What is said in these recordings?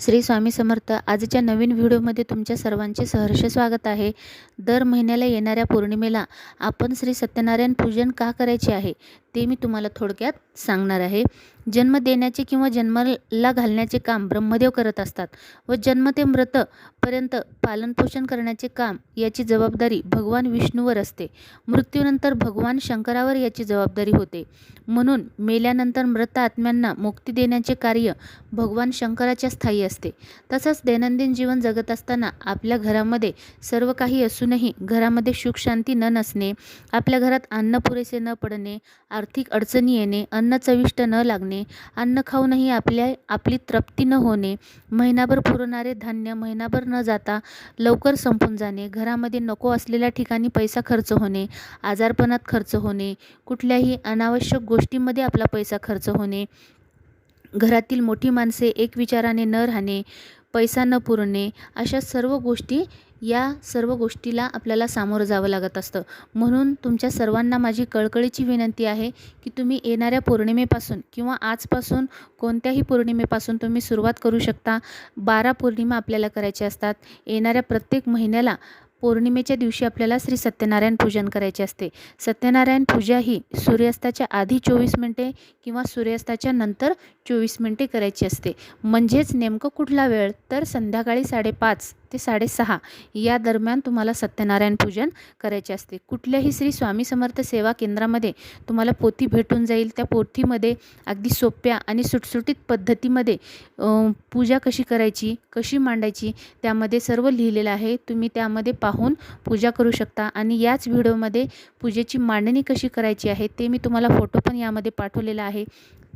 श्री स्वामी समर्थ आजच्या नवीन व्हिडिओमध्ये तुमच्या सर्वांचे सहर्ष स्वागत आहे. दर महिन्याला येणाऱ्या पौर्णिमेला आपण श्री सत्यनारायण पूजन का करायचे आहे ते मी तुम्हाला थोडक्यात सांगणार आहे. जन्म देण्याचे किंवा जन्माला घालण्याचे काम ब्रह्मदेव करत असतात व जन्म ते मृतपर्यंत पालनपोषण करण्याचे काम याची जबाबदारी भगवान विष्णूवर असते. मृत्यूनंतर भगवान शंकरावर याची जबाबदारी होते. म्हणून मेल्यानंतर मृत आत्म्यांना मुक्ती देण्याचे कार्य भगवान शंकराच्या स्थायी असते. तसंच दैनंदिन जीवन जगत असताना आपल्या घरामध्ये सर्व काही असूनही घरामध्ये सुख शांती न नसणे आपल्या घरात अन्न पुरेसे न पडणे आर्थिक अडचणी येणे अन्न चविष्ट न लागणे अन्न खाऊनही आपल्या आपली तृप्ती न होणे महिनाभर पुरणारे धान्य महिनाभर न जाता लवकर संपून जाणे घरामध्ये नको असलेल्या ठिकाणी पैसा खर्च होणे आजारपणात खर्च होणे कुठल्याही अनावश्यक गोष्टीमध्ये आपला पैसा खर्च होणे घरातील मोठी माणसे एक विचाराने न राहणे पैसा न पुरणे अशा सर्व गोष्टी या सर्व गोष्टीला आपल्याला सामोरं जावं लागत असतं. म्हणून तुमच्या सर्वांना माझी कळकळीची विनंती आहे की तुम्ही येणाऱ्या पौर्णिमेपासून किंवा आजपासून कोणत्याही पौर्णिमेपासून तुम्ही सुरुवात करू शकता. बारा पौर्णिमा आपल्याला करायच्या असतात. येणाऱ्या प्रत्येक महिन्याला पौर्णिमेच्या दिवशी आपल्याला श्री सत्यनारायण पूजन करायचे असते. सत्यनारायण पूजा ही सूर्यास्ताच्या आधी चोवीस मिनटे किंवा सूर्यास्ताच्या नंतर चोवीस मिनटे करायची असते. म्हणजेच नेमकं कुठला वेळ? तर संध्याकाळी साडेपाच ते साडेसहा. या दरम्यान तुम्हाला सत्यनारायण पूजन करायचे असते. कुठल्याही श्री स्वामी समर्थ सेवा केंद्रामध्ये तुम्हाला पोथी भेटून जाईल. त्या पोथीमध्ये अगदी सोप्या आणि सुटसुटीत पद्धतीमध्ये पूजा कशी करायची कशी मांडायची त्यामध्ये सर्व लिहिलेलं आहे. तुम्ही त्यामध्ये पाहून पूजा करू शकता. आणि याच व्हिडिओमध्ये पूजेची मांडणी कशी करायची आहे ते मी तुम्हाला फोटो पण यामध्ये पाठवलेला आहे.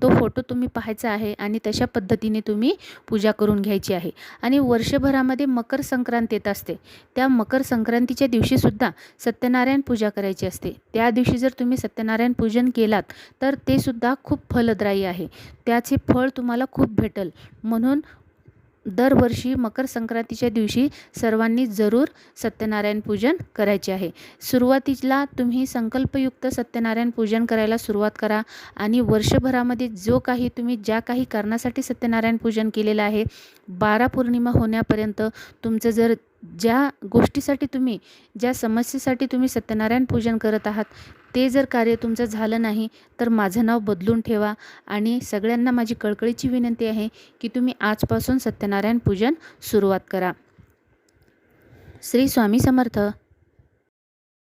तो फोटो तुम्ही पाहायचा आहे आणि तशा पद्धतीने तुम्ही पूजा करून घ्यायची आहे. आणि वर्षभरामध्ये मकर संक्रांत येत असते. त्या मकर संक्रांतीच्या दिवशीसुद्धा सत्यनारायण पूजा करायची असते. त्या दिवशी जर तुम्ही सत्यनारायण पूजन केलात तर ते सुद्धा खूप फलदायी आहे. त्याचे फळ तुम्हाला खूप भेटल. म्हणून दरवर्षी मकर संक्रांतीच्या दिवशी सर्वांनी जरूर सत्यनारायण पूजन करायचे आहे. सुरुवातीला तुम्ही संकल्पयुक्त सत्यनारायण पूजन करायला सुरुवात करा आणि वर्षभरामध्ये जो काही तुम्ही ज्या काही कारणासाठी सत्यनारायण पूजन केलेलं आहे बारा पौर्णिमा होण्यापर्यंत तुमचं जर ज्या गोष्टीसाठी तुम्ही ज्या समस्येसाठी तुम्ही सत्यनारायण पूजन करत आहात ते जर कार्य तुमचं झालं नाही तर माझं नाव बदलून ठेवा. आणि सगळ्यांना माझी कळकळीची विनंती आहे की तुम्ही आजपासून सत्यनारायण पूजन सुरुवात करा. श्री स्वामी समर्थ.